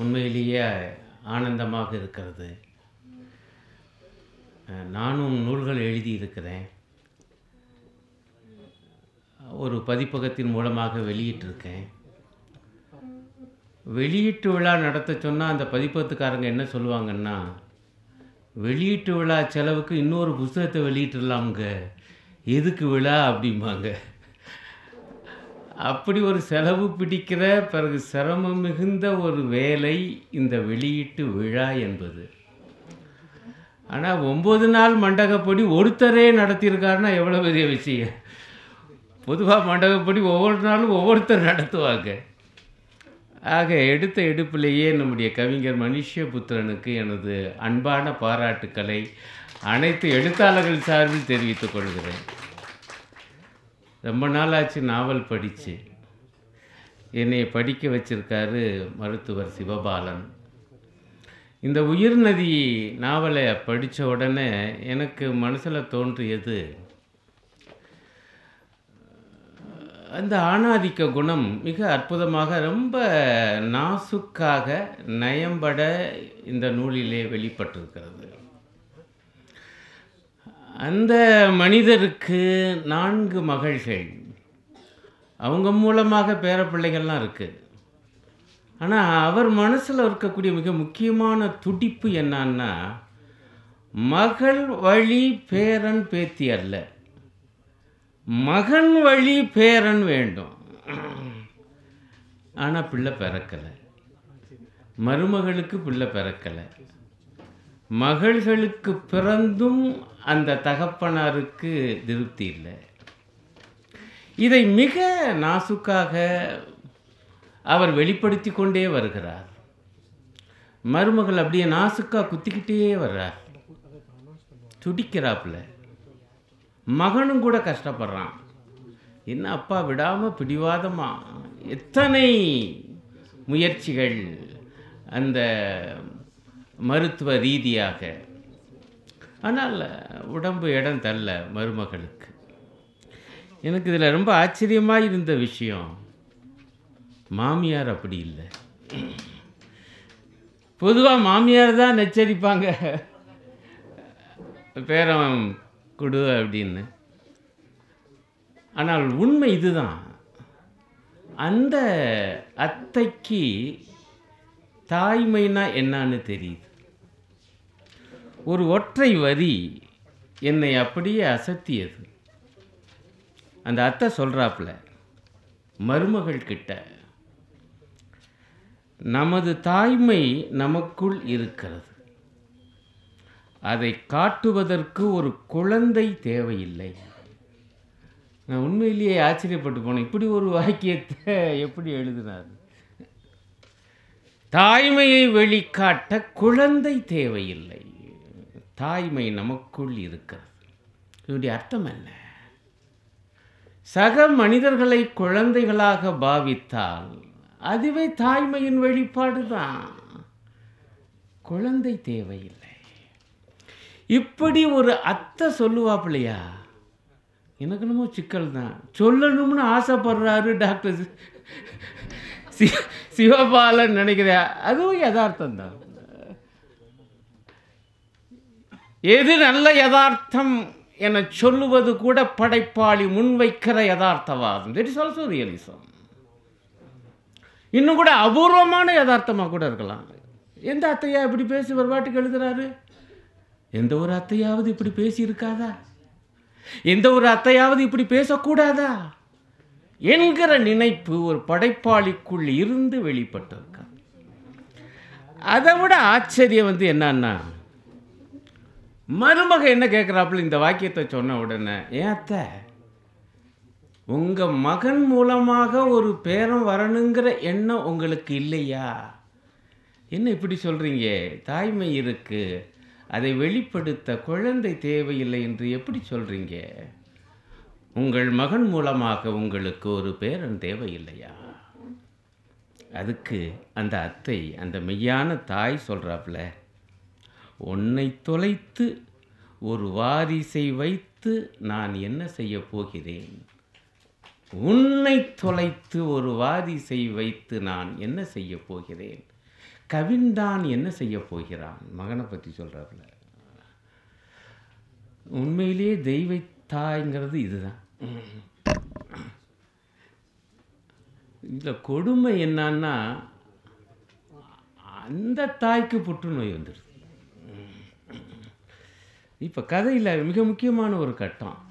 உண்மையிலேயே ஆனந்தமாக இருக்கிறது. நானும் நூல்கள் எழுதியிருக்கிறேன் ஒரு பதிப்பகத்தின் மூலமாக வெளியிட்டிருக்கேன். வெளியீட்டு விழா நடத்த சொன்னால் அந்த பதிப்பகத்துக்காரங்க என்ன சொல்லுவாங்கன்னா வெளியீட்டு விழா செலவுக்கு இன்னொரு புஸ்தகத்தை வெளியிட்டுடலாமுங்க எதுக்கு விழா? அப்படிம்பாங்க. அப்படி ஒரு செலவு பிடிக்கிற பிறகு சிரமம் மிகுந்த ஒரு வேலை இந்த வெளியீட்டு விழா என்பது. ஆனால் ஒம்பது நாள் மண்டகப்படி ஒருத்தரே நடத்தியிருக்காருன்னா எவ்வளோ பெரிய விஷயம்? பொதுவாக மண்டகப்படி ஒவ்வொரு நாளும் ஒவ்வொருத்தர் நடத்துவாங்க. ஆக எடுத்த எடுப்பிலேயே நம்முடைய கவிஞர் மனுஷ்யபுத்திரனுக்கு எனது அன்பான பாராட்டுக்களை அனைத்து எழுத்தாளர்கள் சார்பில் தெரிவித்துக் கொள்கிறேன். ரொம்ப நாளாச்சு நாவல் படித்து என்னை படிக்க வச்சிருக்காரு மருத்துவர் சிவபாலன். இந்த உயிர் நதி நாவலை படித்த உடனே எனக்கு மனசில் தோன்றியது அந்த ஆணாதிக்க குணம் மிக அற்புதமாக ரொம்ப நாசுக்காக நயம்பட இந்த நூலிலே வெளிப்பட்டிருக்கிறது. அந்த மனிதருக்கு நான்கு மகள்கள். அவங்க மூலமாக பேரப்பிள்ளைகள்லாம் இருக்குது ஆனால் அவர் மனசில் இருக்கக்கூடிய மிக முக்கியமான துடிப்பு என்னன்னா மகள் வழி பேரன் பேத்தி அல்ல. மகன் வழி பேரன் வேண்டும். ஆனால் பிள்ளை பிறக்கலை. மருமகளுக்கு பிள்ளை பிறக்கலை. மகள்களுக்கு பிறந்தும் அந்த தகப்பனாருக்கு திருப்தி இல்லை. இதை மிக நாசுக்காக அவர் வெளிப்படுத்தி கொண்டே வருகிறார். மருமகள் அப்படியே நாசுக்கா குத்திக்கிட்டே வர்றார். துடிக்கிறாப்புல. மகனும் கூட கஷ்டப்படுறான். என்ன அப்பா விடாமல் பிடிவாதமாக எத்தனை முயற்சிகள் அந்த மருத்துவ ரீதியாக ஆனால் உடம்பு இடம் தள்ள மருமகளுக்கு. எனக்கு இதில் ரொம்ப ஆச்சரியமாக இருந்த விஷயம் மாமியார் அப்படி இல்லை. பொதுவாக மாமியார் தான் நச்சரிப்பாங்க. பேரம் கொடு அப்படின்னு. ஆனால் உண்மை இதுதான். அந்த அத்தைக்கு தாய்மைனா என்னான்னு தெரியுது. ஒரு ஒற்றை வரி என்னை அப்படியே அசத்தியது. அந்த அத்தை சொல்கிறாப்புல மருமகள் கிட்ட நமது தாய்மை நமக்குள் இருக்கிறது. அதை காட்டுவதற்கு ஒரு குழந்தை தேவையில்லை. நான் உண்மையிலேயே ஆச்சரியப்பட்டு போனேன். இப்படி ஒரு வாக்கியத்தை எப்படி எழுதினார்? தாய்மையை வெளிக்காட்ட குழந்தை தேவையில்லை. தாய்மை நமக்குள் இருக்கிறது. இதனுடைய அர்த்தம் என்ன? சக மனிதர்களை குழந்தைகளாக பாவித்தால் அதுவே தாய்மையின் வெளிப்பாடு தான் குழந்தை தேவையில்லை. இப்படி ஒரு அத்தை சொல்லுவாப்பிள்ளையா? எனக்கு என்னமோ சிக்கல் தான் சொல்லணும்னு ஆசைப்படுறாரு டாக்டர் சிவபாலன் நினைக்கிறியா அதுவும் யதார்த்தம் தான் எது நல்ல யதார்த்தம் என சொல்லுவது கூட படைப்பாளி முன்வைக்கிற யதார்த்தவாதம். தட் இஸ் ஆல்சோ ரியலிசம் இன்னும் கூட அபூர்வமான யதார்த்தமாக கூட இருக்கலாம். எந்த அத்தையா இப்படி பேசி ஒரு பாட்டுக்கு எழுதுறாரு? எந்த ஒரு அத்தையாவது இப்படி பேசி இருக்காதா எந்த ஒரு அத்தையாவது இப்படி பேசக்கூடாதா? என்கிற நினைப்பு ஒரு படைப்பாளிக்குள் இருந்து வெளிப்பட்டிருக்க அதை விட ஆச்சரியம் வந்து என்னன்னா மருமக என்ன கேட்குறாப்புல இந்த வாக்கியத்தை சொன்ன உடனே ஏன் அத்தை உங்கள் மகன் மூலமாக ஒரு பேரம் வரணுங்கிற எண்ணம் உங்களுக்கு இல்லையா? என்ன இப்படி சொல்கிறீங்க தாய்மை இருக்குது அதை வெளிப்படுத்த குழந்தை தேவையில்லை என்று எப்படி சொல்கிறீங்க உங்கள் மகன் மூலமாக உங்களுக்கு ஒரு பேரன் தேவையில்லையா? அதுக்கு அந்த அத்தை அந்த மெய்யான தாய் சொல்கிறாப்புல உன்னை தொலைத்து ஒரு வாரிசை வைத்து நான் என்ன செய்ய போகிறேன்? உன்னை தொலைத்து ஒரு வாரிசை வைத்து நான் என்ன செய்ய போகிறேன்? கவின்தான் என்ன செய்ய போகிறான்? மகனை பற்றி சொல்கிறாப்புல உண்மையிலேயே தெய்வ தாய்ங்கிறது இதுதான். இதில் கொடுமை என்னன்னா அந்த தாய்க்கு புற்றுநோய் வந்துடுது இப்போ கதையில் மிக முக்கியமான ஒரு கட்டம்.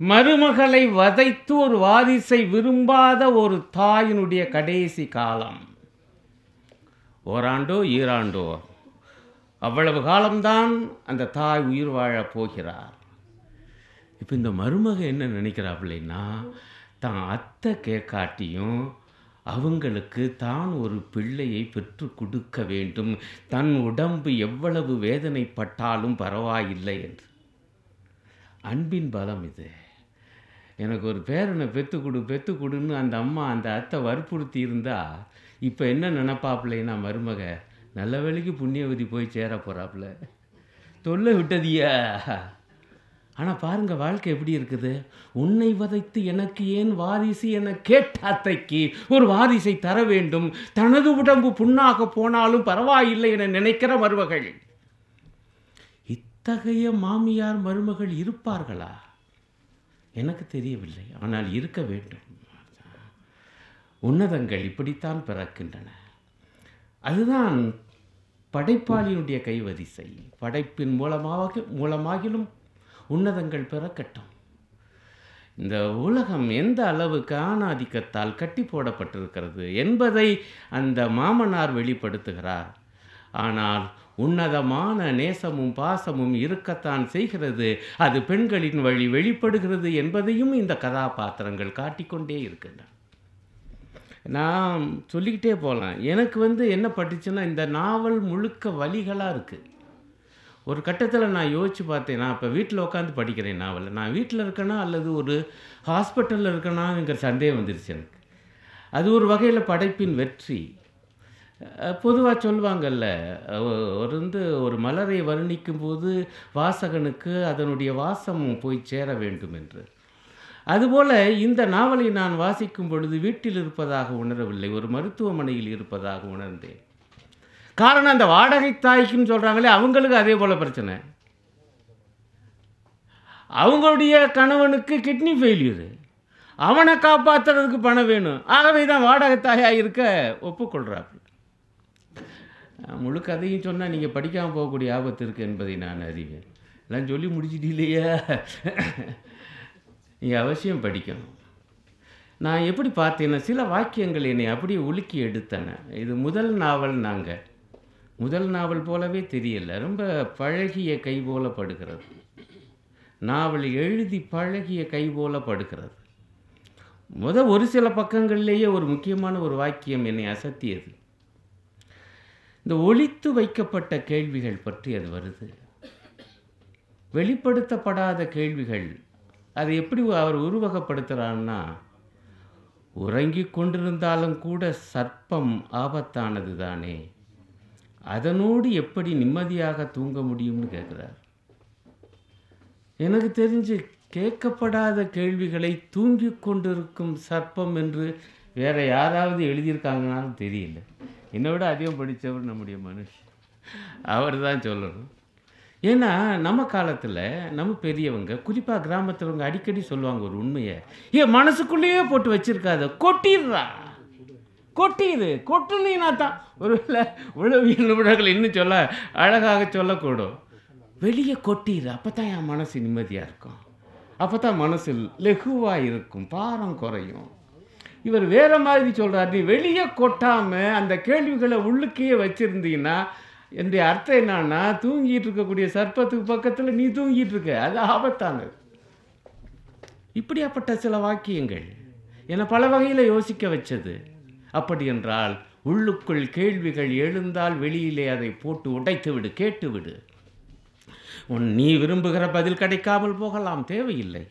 மருமகளை வதைத்து ஒரு வாரிசை விரும்பாத ஒரு தாயினுடைய கடைசி காலம். ஓராண்டோ ஈராண்டோ. அவ்வளவு காலம்தான் அந்த தாய் உயிர் வாழப் போகிறார். இப்போ இந்த மருமக என்ன நினைக்கிறாப்பிள்ளைன்னா தான் அத்தை கேட்காட்டியும் அவங்களுக்கு தான் ஒரு பிள்ளையை பெற்று கொடுக்க வேண்டும். தன் உடம்பு எவ்வளவு வேதனைப்பட்டாலும் பரவாயில்லை என்று. அன்பின் பலம் இது. எனக்கு ஒரு பேரனை பெற்று கொடு பெத்து கொடுன்னு அந்த அம்மா அந்த அத்தை வற்புறுத்தி இருந்தா இப்போ என்ன நினப்பாப்புலைன்னா மருமக? நல்ல வேலைக்கு புண்ணியவதி போய் சேர போகிறாப்புல தொல்லை விட்டதியா? ஆனால் பாருங்க வாழ்க்கை எப்படி இருக்குது? உன்னை வதைத்து எனக்கு ஏன் வாரிசு என கேட்ட அத்தைக்கு ஒரு வாரிசை தர வேண்டும். தனது உடம்பு புண்ணாக போனாலும் பரவாயில்லை என நினைக்கிற மருமகள். இத்தகைய மாமியார் மருமகள் இருப்பார்களா? எனக்கு தெரியவில்லை. ஆனால் இருக்க வேண்டும். உன்னதங்கள் இப்படித்தான் பிறக்கின்றன. அதுதான் படைப்பாளியினுடைய கைவரிசை. படைப்பின் மூலமாக மூலமாகிலும் உன்னதங்கள் பிறக்கட்டும். இந்த உலகம் எந்த அளவுக்கு ஆணாதிக்கத்தால் கட்டி போடப்பட்டிருக்கிறது என்பதை அந்த மாமனார் வெளிப்படுத்துகிறார். ஆனால் உன்னதமான நேசமும் பாசமும் இருக்கத்தான் செய்கிறது. அது பெண்களின் வழி வெளிப்படுகிறது என்பதையும் இந்த கதாபாத்திரங்கள் காட்டிக்கொண்டே இருக்கின்றன. நான் சொல்லிக்கிட்டே போகலாம் எனக்கு வந்து என்ன பட்டுச்சுன்னா இந்த நாவல் முழுக்க வழிகளாக இருக்குது ஒரு கட்டத்தில் நான் யோசித்து பார்த்தேன் நான் இப்போ வீட்டில் உட்காந்து படிக்கிறேன் நாவல் நான் வீட்டில் இருக்கேனா அல்லது ஒரு ஹாஸ்பிட்டலில் இருக்கேனாங்கிற சந்தேகம் வந்துருச்சு எனக்கு. அது ஒரு வகையில் படைப்பின் வெற்றி. பொதுவாக சொல்லுவாங்கல்ல ஒரு வந்து ஒரு மலரை வர்ணிக்கும் போது வாசகனுக்கு அதனுடைய வாசம் போய் சேர வேண்டும் என்று. அதுபோல் இந்த நாவலை நான் வாசிக்கும் பொழுது வீட்டில் இருப்பதாக உணரவில்லை ஒரு மருத்துவமனையில் இருப்பதாக உணர்ந்தேன். காரணம் அந்த வாடகை தாய்க்குன்னு சொல்கிறாங்களே அவங்களுக்கு அதே போல் பிரச்சனை. அவங்களுடைய கணவனுக்கு கிட்னி ஃபெயிலியரு அவனை காப்பாற்றுறதுக்கு பணம் வேணும். ஆகவே தான் வாடகை தாயாக இருக்க ஒப்புக்கொள்கிறார்கள் முழு கதையும் சொன்னால் நீங்கள் படிக்காமல் போகக்கூடிய ஆபத்து இருக்குது என்பதை நான் அறிவேன். எல்லாம் சொல்லி முடிச்சிட்டீங்களேயா நீங்கள் அவசியம் படிக்கணும். நான் எப்படி பார்த்தேன்னா சில வாக்கியங்கள் என்னை அப்படியே உலுக்கி எடுத்தன. இது முதல் நாவல் நாங்கள் முதல் நாவல் போலவே தெரியல. ரொம்ப பழகிய கை போல படுகிறது. நாவல் எழுதி பழகிய கை போல படுகிறது. முத ஒரு சில பக்கங்கள்லேயே ஒரு முக்கியமான ஒரு வாக்கியம் என்னை அசத்தியது. இந்த ஒழித்து வைக்கப்பட்ட கேள்விகள் பற்றி அது வருது. வெளிப்படுத்தப்படாத கேள்விகள் அதை எப்படி அவர் உருவகப்படுத்துகிறான்னா உறங்கிக் கொண்டிருந்தாலும் கூட சர்ப்பம் ஆபத்தானது தானே அதனோடு எப்படி நிம்மதியாக தூங்க முடியும்னு கேட்குறார். எனக்கு தெரிஞ்சு கேட்கப்படாத கேள்விகளை தூங்கி கொண்டிருக்கும் சர்ப்பம் என்று வேற யாராவது எழுதியிருக்காங்கனாலும் தெரியல. என்னை விட அதிகம் படித்தவர் நம்முடைய மனுஷன் அவர் தான் சொல்லணும். ஏன்னா நம்ம காலத்தில் நம்ம பெரியவங்க குறிப்பாக கிராமத்தில் அடிக்கடி சொல்லுவாங்க ஒரு உண்மையை. ஏன் மனசுக்குள்ளேயே போட்டு வச்சுருக்காத கொட்டிடுறா. கொட்டியுது கொட்டுனீனா தான். ஒருவேளை உளவியல் நிபுணர்கள் இன்னும் சொல்ல அழகாக சொல்லக்கூடும். வெளியே கொட்டிடுது அப்போ தான் என் மனசு நிம்மதியாக இருக்கும். அப்போ தான் மனசு லெகுவாக இருக்கும் பாரம் குறையும். இவர் வேறு மாதிரி சொல்கிறார் நீ வெளியே கொட்டாமல் அந்த கேள்விகளை உள்ளுக்கே வச்சுருந்தீங்கன்னா என்னுடைய அர்த்தம் என்னன்னா தூங்கிட்டு இருக்கக்கூடிய சர்ப்பத்துக்கு பக்கத்தில் நீ தூங்கிட்டு இருக்க அது ஆபத்தானது. இப்படியாப்பட்ட சில வாக்கியங்கள் என்னை பல வகையில் யோசிக்க வச்சது. அப்படியென்றால் உள்ளுக்குள் கேள்விகள் எழுந்தால் வெளியிலே அதை போட்டு உடைத்துவிடு கேட்டுவிடு. உன் நீ விரும்புகிற பதில் கிடைக்காமல் போகலாம் தேவையில்லை.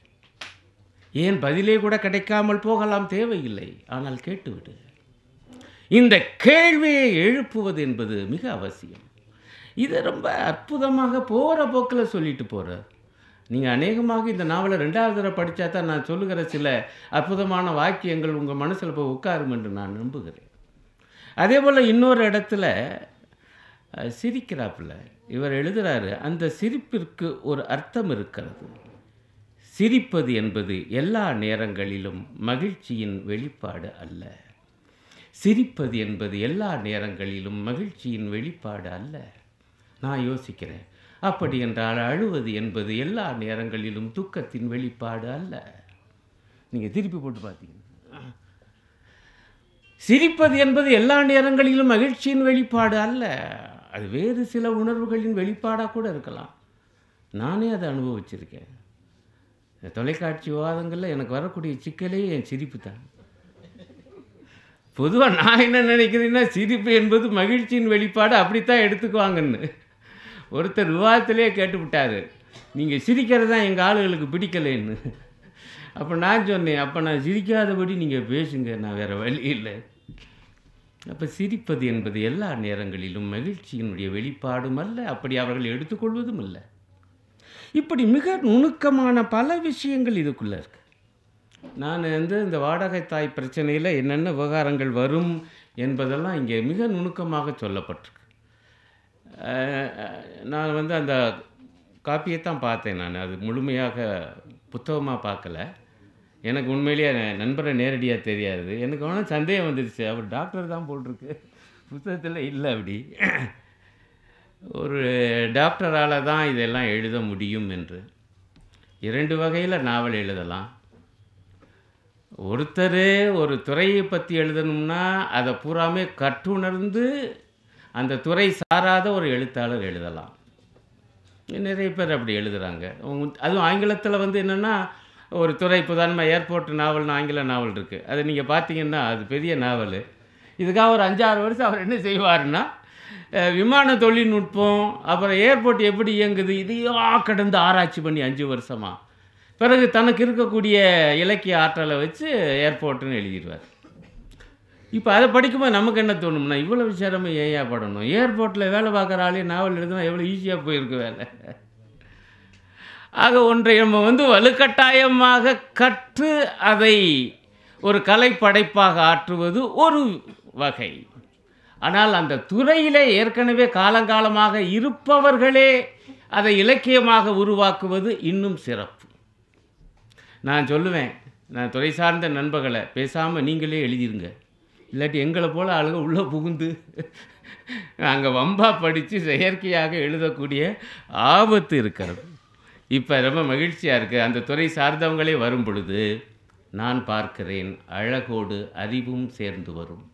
ஏன் பதிலே கூட கிடைக்காமல் போகலாம் தேவையில்லை? ஆனால் கேட்டுவிடு. இந்த கேள்வியை எழுப்புவது என்பது மிக அவசியம். இது ரொம்ப அற்புதமாக போகிற போக்கில் சொல்லிட்டு போகிறார் நீங்கள் அநேகமாக இந்த நாவலை ரெண்டாவது தடவை படித்தா தான் நான் சொல்லுகிற சில அற்புதமான வாக்கியங்கள் உங்கள் மனசில் போய் உட்காரும் என்று நான் நம்புகிறேன். அதே போல் இன்னொரு இடத்துல சிரிக்கிறாப்புல. இவர் எழுதுகிறாரு அந்த சிரிப்பிற்கு ஒரு அர்த்தம் இருக்கிறது. சிரிப்பது என்பது எல்லா நேரங்களிலும் மகிழ்ச்சியின் வெளிப்பாடு அல்ல. சிரிப்பது என்பது எல்லா நேரங்களிலும் மகிழ்ச்சியின் வெளிப்பாடு அல்ல. நான் யோசிக்கிறேன் அப்படி என்றால் அழுவது என்பது எல்லா நேரங்களிலும் துக்கத்தின் வெளிப்பாடு அல்ல. நீங்கள் திருப்பி போட்டு பார்த்தீங்க. சிரிப்பது என்பது எல்லா நேரங்களிலும் மகிழ்ச்சியின் வெளிப்பாடு அல்ல. அது வேறு சில உணர்வுகளின் வெளிப்பாடாக கூட இருக்கலாம். நானே அதை அனுபவிச்சிருக்கேன். தொலைக்காட்சி விவாதங்களில் எனக்கு வரக்கூடிய சிக்கலே என் சிரிப்பு தான். பொதுவாக நான் என்ன நினைக்கிறேன்னா சிரிப்பு என்பது மகிழ்ச்சியின் வெளிப்பாடு அப்படித்தான் எடுத்துக்குவாங்கன்னு. ஒருத்தர் விவாதத்திலே கேட்டுவிட்டார். நீங்கள் சிரிக்கிறது தான் எங்கள் ஆளுகளுக்கு பிடிக்கலைன்னு. அப்போ நான் சொன்னேன் அப்போ நான் சிரிக்காதபடி நீங்கள் பேசுங்க நான் வேறு வழி இல்லை. அப்போ சிரிப்பது என்பது எல்லா நேரங்களிலும் மகிழ்ச்சியினுடைய வெளிப்பாடும் அல்ல அப்படி அவர்கள் எடுத்துக்கொள்வதும் இல்லை இப்படி மிக நுணுக்கமான பல விஷயங்கள் இதுக்குள்ளே இருக்கு. நான் வந்து இந்த வாடகை தாய் பிரச்சனையில் என்னென்ன விவகாரங்கள் வரும் என்பதெல்லாம் இங்கே மிக நுணுக்கமாக சொல்லப்பட்டிருக்கு. நான் வந்து அந்த காப்பியை தான் பார்த்தேன் நான். அது முழுமையாக புத்தகமாக பார்க்கல. எனக்கு உண்மையிலேயே என் நண்பரை நேரடியாக தெரியாது. எனக்கு வேணால் சந்தேகம் வந்துடுச்சு அவர் டாக்டர் தான் போட்டிருக்கு. புத்தகத்தில் இல்லை அப்படி. ஒரு டாக்டரால் தான் இதெல்லாம் எழுத முடியும் என்று. இரண்டு வகையில் நாவல் எழுதலாம். ஒருத்தர் ஒரு துறையை பற்றி எழுதணும்னா அதை பூராமே கற்றுணர்ந்து அந்த துறை சாராத ஒரு எழுத்தாளர் எழுதலாம். நிறைய பேர் அப்படி எழுதுகிறாங்க அதுவும் ஆங்கிலத்தில் வந்து என்னென்னா ஒரு துறை இப்போ ஏர்போர்ட் நாவல்னு ஆங்கில நாவல் இருக்குது அது நீங்கள் பார்த்தீங்கன்னா அது பெரிய நாவல். இதுக்காக ஒரு அஞ்சாறு வருஷம் அவர் என்ன செய்வார்னா விமான தொழில்நுட்பம் அப்புறம் ஏர்போர்ட் எப்படி இயங்குது இதையோ கடந்து ஆராய்ச்சி பண்ணி அஞ்சு வருஷமாக பிறகு தனக்கு இருக்கக்கூடிய இலக்கிய ஆற்றலை வச்சு ஏர்போர்ட்டுன்னு எழுதிடுவார். இப்போ அதை படிக்கும்போது நமக்கு என்ன தோணும்னா இவ்வளோ சிரமம் ஏயா படணும்? ஏர்போர்ட்டில் வேலை பார்க்குற ஆளே நாவல் எழுதுனா எவ்வளோ ஈஸியாக போயிருக்கு வேலை. ஆக ஒன்றை நம்ம வந்து வலுக்கட்டாயமாக கற்று அதை ஒரு கலை படைப்பாக ஆற்றுவது ஒரு வகை. ஆனால் அந்த துறையிலே ஏற்கனவே காலங்காலமாக இருப்பவர்களே அதை இலக்கியமாக உருவாக்குவது இன்னும் சிறப்பு. நான் சொல்லுவேன் நான் துறை சார்ந்த நண்பர்களை பேசாமல் நீங்களே எழுதிருங்க. இல்லாட்டி எங்களை போல் ஆளுங்க உள்ளே புகுந்து அங்கே வம்பா படித்து செயற்கையாக எழுதக்கூடிய ஆபத்து இருக்கிறது. இப்போ ரொம்ப மகிழ்ச்சியாக இருக்குது அந்த துறை சார்ந்தவங்களே வரும் பொழுது நான் பார்க்கிறேன் அழகோடு அறிவும் சேர்ந்து வரும்.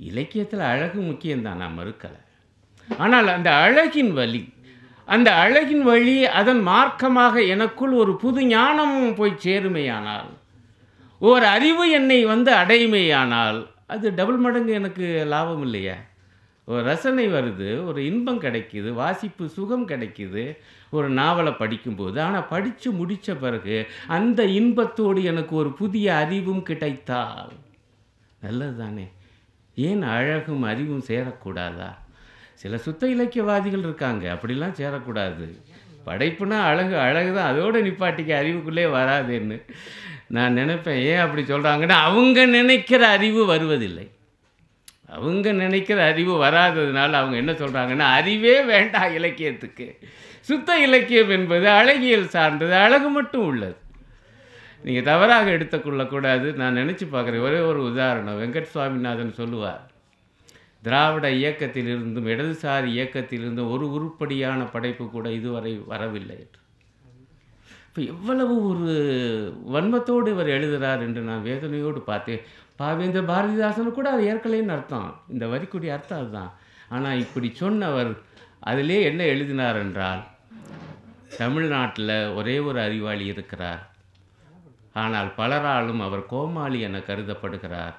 இலக்கியத்தில் அழகு முக்கியம்தான் நான் மறுக்கலை. ஆனால் அந்த அழகின் வழி அந்த அழகின் வழி அதன் மார்க்கமாக எனக்குள் ஒரு புது ஞானமும் போய் சேருமையானால் ஒரு அறிவு என்னை வந்து அடைமையானால் அது டபுள் மடங்கு எனக்கு லாபம் இல்லையா. ஒரு ரசனை வருது ஒரு இன்பம் கிடைக்கிது வாசிப்பு சுகம் கிடைக்கிது ஒரு நாவலை படிக்கும்போது. ஆனால் படித்து முடித்த பிறகு அந்த இன்பத்தோடு எனக்கு ஒரு புதிய அறிவும் கிடைத்தால் நல்லது தானே ஏன் அழகும் அறிவும் சேரக்கூடாதா? சில சுத்த இலக்கியவாதிகள் இருக்காங்க அப்படிலாம் சேரக்கூடாது. படைப்புனா அழகு அழகு தான் அதோடு நிப்பாட்டிக்க அறிவுக்குள்ளே வராதுன்னு. நான் நினைப்பேன் ஏன் அப்படி சொல்கிறாங்கன்னா அவங்க நினைக்கிற அறிவு வருவதில்லை. அவங்க நினைக்கிற அறிவு வராததுனால அவங்க என்ன சொல்கிறாங்கன்னா அறிவே வேண்டாம் இலக்கியத்துக்கு. சுத்த இலக்கியம் என்பது அழகியல் சார்ந்தது அழகு மட்டும் உள்ளது. நீங்கள் தவறாக எடுத்துக்கொள்ளக்கூடாது. நான் நினச்சி பார்க்குறேன் ஒரே ஒரு உதாரணம். வெங்கட் சுவாமிநாதன் சொல்லுவார் திராவிட இயக்கத்திலிருந்தும் இடதுசாரி இயக்கத்திலிருந்தும் ஒரு உருப்படியான படைப்பு கூட இதுவரை வரவில்லை என்று. இப்போ எவ்வளவு ஒரு வன்மத்தோடு இவர் எழுதுகிறார் என்று நான் வேதனையோடு பார்த்தேன். பாவேந்திர பாரதிதாசன் கூட அது ஏற்கலைன்னு அர்த்தம். இந்த வரிக்குடைய அர்த்தம் அதுதான். ஆனால் இப்படி சொன்னவர் அதிலே என்ன எழுதினார் என்றால் தமிழ்நாட்டில் ஒரே ஒரு அறிவாளி இருக்கிறார். ஆனால் பலராலும் அவர் கோமாளி என கருதப்படுகிறார்.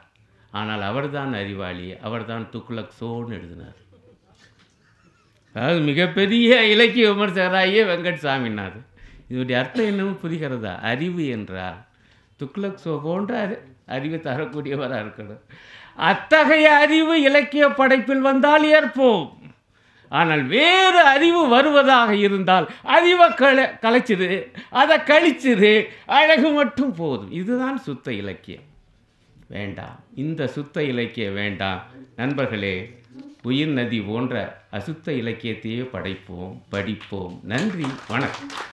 ஆனால் அவர்தான் அறிவாளி அவர்தான் துக்ளக் சோன்னு எழுதினார். அதாவது மிகப்பெரிய இலக்கிய விமர்சகராகியே வெங்கட் சாமிநாதன் இதனுடைய அர்த்தம் என்னன்னு புரிகிறதா? அறிவு என்றால் துக்ளக் சோ போன்ற அறி- அறிவு தரக்கூடியவராக இருக்கணும். அத்தகைய அறிவு இலக்கிய படைப்பில் வந்தால் ஏற்போம். ஆனால் வேறு அறிவு வருவதாக இருந்தால் அறிவை கல கலைச்சிது அதை கழிச்சிது அழகு மட்டும் போதும். இதுதான் சுத்த இலக்கியம். வேண்டாம். இந்த சுத்த இலக்கியம் வேண்டாம். நண்பர்களே உயிர் நதி போன்ற அசுத்த இலக்கியத்தையே படைப்போம் படிப்போம். நன்றி. வணக்கம்.